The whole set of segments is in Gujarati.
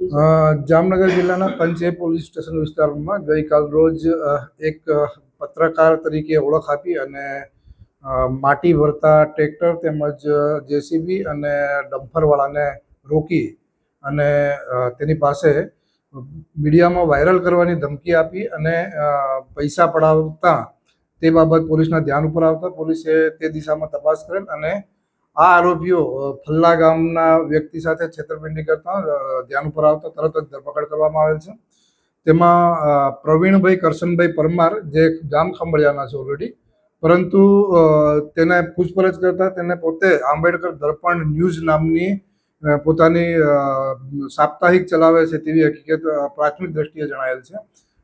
જામનગર જિલ્લાના પંચે પોલીસ સ્ટેશન વિસ્તારમાં ગઈકાલ રોજ એક પત્રકાર તરીકે ઓળખ આપી અને માટી ભરતા ટ્રેક્ટર તેમજ જેસીબી અને ડમ્ફરવાળાને રોકી અને તેની પાસે મીડિયામાં વાયરલ કરવાની ધમકી આપી અને પૈસા પડાવતા તે બાબત પોલીસના ધ્યાન ઉપર આવતા પોલીસે તે દિશામાં તપાસ કરેલ અને આ આરોપીઓ ફલ્લા ગામના વ્યક્તિ સાથે છેતરપિંડી કરતા ધ્યાન ઉપર આવતા તરત જ ધરપકડ કરવામાં આવેલ છે. તેમાં પ્રવીણભાઈ કરશનભાઈ પરમાર, જે જામ ખંભળિયાના છે ઓલરેડી પરંતુ તેને પૂછપરછ કરતા તેને પોતે આંબેડકર દર્પણ ન્યૂઝ નામની પોતાની સાપ્તાહિક ચલાવે છે તેવી હકીકત પ્રાથમિક દ્રષ્ટિએ જણાયેલ છે.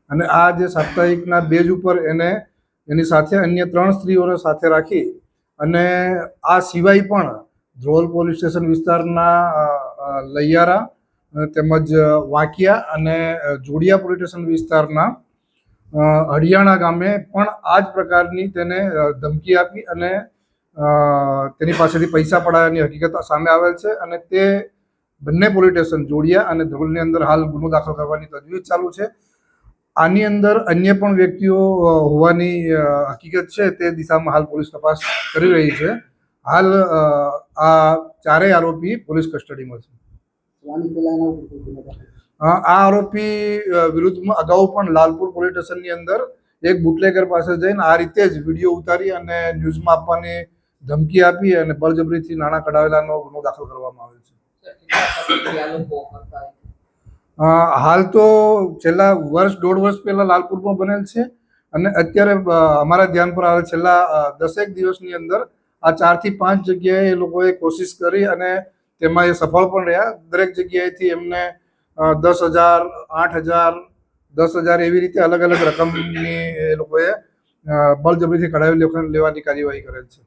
અને આ જે સાપ્તાહિકના બેજ ઉપર એને, એની સાથે અન્ય ત્રણ સ્ત્રીઓને સાથે રાખી અને આ સિવાય પણ ધ્રોલ પોલીસ સ્ટેશન વિસ્તારના લૈયારા તેમજ વાંકિયા અને જોડિયા પોલીસ સ્ટેશન વિસ્તારના હરિયાણા ગામે પણ આ જ પ્રકારની તેને ધમકી આપી અને તેની પાસેથી પૈસા પડાવવાની હકીકત સામે આવેલ છે અને તે બંને પોલીસ સ્ટેશન જોડિયા અને ધ્રોલની અંદર હાલ ગુનો દાખલ કરવાની તજવીજ ચાલુ છે. આની અંદર અન્ય પણ વ્યક્તિઓ હોવાની હકીકત છે તે દિશામાં હાલ પોલીસ તપાસ કરી રહી છે. હાલ આ ચારેય આરોપી પોલીસ કસ્ટડીમાં છે. આ આરોપી વિરુદ્ધમાં અગાઉ પણ લાલપુર પોલીસ સ્ટેશનની અંદર એક બુટલેગર પાસે જઈને આ રીતે જ વીડિયો ઉતારી અને ન્યૂઝમાં આપવાની ધમકી આપી અને બળજબરીથી નાણાં કઢાવેલાનો ગુનો દાખલ કરવામાં આવ્યો છે. હાલ તો છેલ્લા વર્ષ, દોઢ વર્ષ પહેલા લાલપુરમાં બનેલ છે અને અત્યારે અમારા ધ્યાન પર આવે છેલ્લા દસેક દિવસની અંદર આ ચારથી પાંચ જગ્યાએ એ લોકોએ કોશિશ કરી અને તેમાં એ સફળ પણ રહ્યા. દરેક જગ્યાએથી એમને દસ હજાર, આઠ હજાર, દસ હજાર એવી રીતે અલગ અલગ રકમની એ લોકોએ બળજબરીથી કઢાવી લેવાની કાર્યવાહી કરેલ છે.